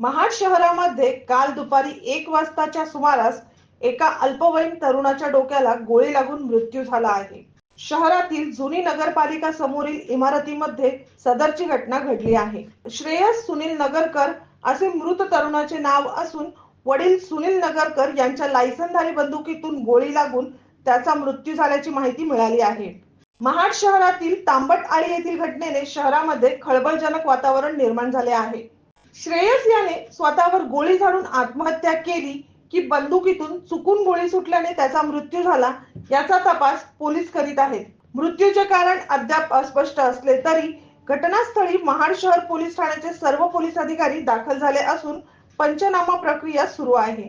महाड शहरामध्ये काल दुपारी एक वाजताच्या सुमारास एका अल्पवयीन तरुणाच्या डोक्याला गोळी लागून मृत्यू झाला आहे. शहरातील जुनी नगरपालिका समोरील इमारतीमध्ये सदरची घटना घडली आहे. श्रेयस सुनील नगरकर असे मृत तरुणाचे नाव असून वडील सुनील नगरकर यांच्या लायसनधारी बंदुकीतून गोळी लागून त्याचा मृत्यू झाल्याची माहिती मिळाली आहे. महाड शहरातील तांबट आळी येथील घटनेने शहरामध्ये खळबळजनक वातावरण निर्माण झाले आहे. श्रेयस याने स्वतःवर गोळी झाडून आत्महत्या केली की बंदुकीतून चुकून गोळी सुटल्याने त्याचा मृत्यू झाला याचा तपास पोलीस करीत आहेत. मृत्यूचे कारण अद्याप अस्पष्ट असले तरी घटनास्थळी महाड शहर पोलीस ठाण्याचे सर्व पोलीस अधिकारी दाखल झाले असून पंचनामा प्रक्रिया सुरू आहे.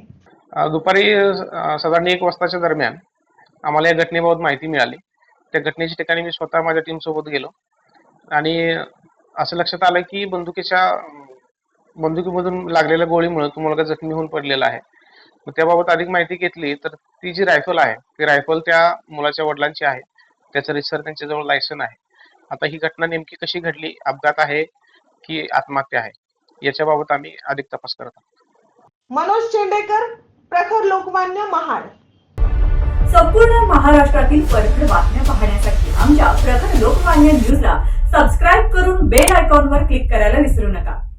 दुपारी साधारण एक वाजताच्या दरम्यान आम्हाला या घटनेबाबत माहिती मिळाली. त्या घटनेच्या ठिकाणी मी स्वतः माझ्या टीम सोबत गेलो आणि असं लक्षात आलं की बंदुकीच्या बंदुकीमधून लागलेल्या गोळीमुळे तो मुलगा जखमी होऊन पडलेला आहे. मग त्याबाबत अधिक माहिती घेतली तर ती जी रायफल आहे ती रायफल त्या मुलाच्या वडिलांची आहे. त्याचं रिसर त्यांच्याजवळ लायसन आहे. आता ही घटना नेमकी कशी घडली अपघात आहे की आत्महत्या आहे याच्याबाबत आम्ही अधिक तपास करत आहोत. मनोज चेंडेकर प्रखर लोकमान्य महाड. संपूर्ण महाराष्ट्रातील परखड बातम्या पाहण्यासाठी आमच्या प्रखर लोकमान्य न्यूजला सबस्क्राईब करून बेल आयकॉनवर क्लिक करायला विसरू नका.